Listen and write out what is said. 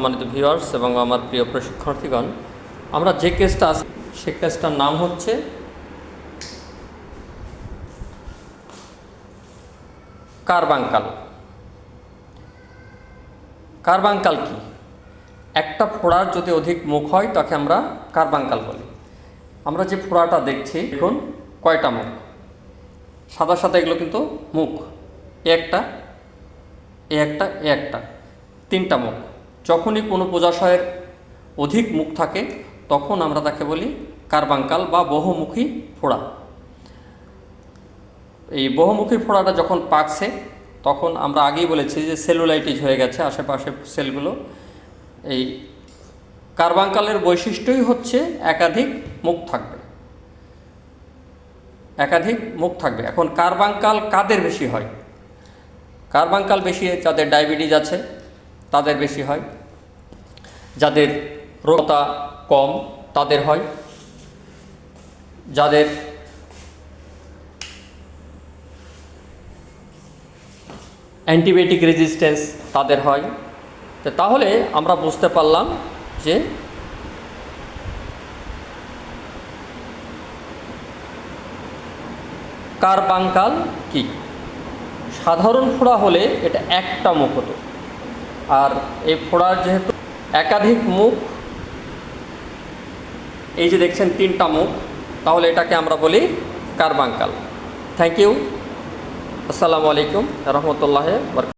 সম্মানিত ভিউয়ার্স এবং আমার প্রিয় প্রশিক্ষার্থীগণ আমরা যে কেসটা আছি, সে কেসটার নাম হচ্ছে কার্বাঙ্কাল কার্বাঙ্কাল কি? একটা ফোড়ার যদি অধিক মুখ হয়, তাকে আমরা কার্বাঙ্কাল বলি। আমরা যে ফোড়াটা দেখছি, দেখুন, কয়টা মুখ? সাদা সাদা এগুলো কিন্তু মুখ। একটা একটা একটা, তিনটা মুখ। যখনই কোনো পূজাশয়ের অধিক মুখ থাকে, তখন আমরা তাকে বলি কার্বাঙ্কাল বা বহুমুখী ফোড়া। এই বহুমুখী ফোড়াটা যখন পাকছে, তখন আমরা আগেই বলেছি যে সেলুলাইটিস হয়ে গেছে আশেপাশে সেলগুলো। এই কার্বাঙ্কালের বৈশিষ্ট্যই হচ্ছে একাধিক মুখ থাকবে। একাধিক মুখ থাকবে। এখন কার্বাঙ্কাল কাদের বেশি হয়? কার্বাঙ্কাল বেশি, যাদের ডায়াবেটিস আছে, তাদের বেশি হয়। যাদের রোগতা কম, তাদের হয়। যাদের অ্যান্টিবায়োটিক রেজিস্ট্যান্স, তাদের হয়। তো তাহলে আমরা বুঝতে পারলাম যে কার্বাঙ্কাল কি? সাধারণ ফোড়া হলে এটা একটা মুখ হতো আর এই ফোড়ার যেহেতু একাধিক মুখ, এই যে দেখছেন তিনটা মুখ, তাহলে এটাকে আমরা বলি কারবাঙ্কাল। থ্যাংক ইউ আসসালামু আলাইকুম, রহমতুল্লাহ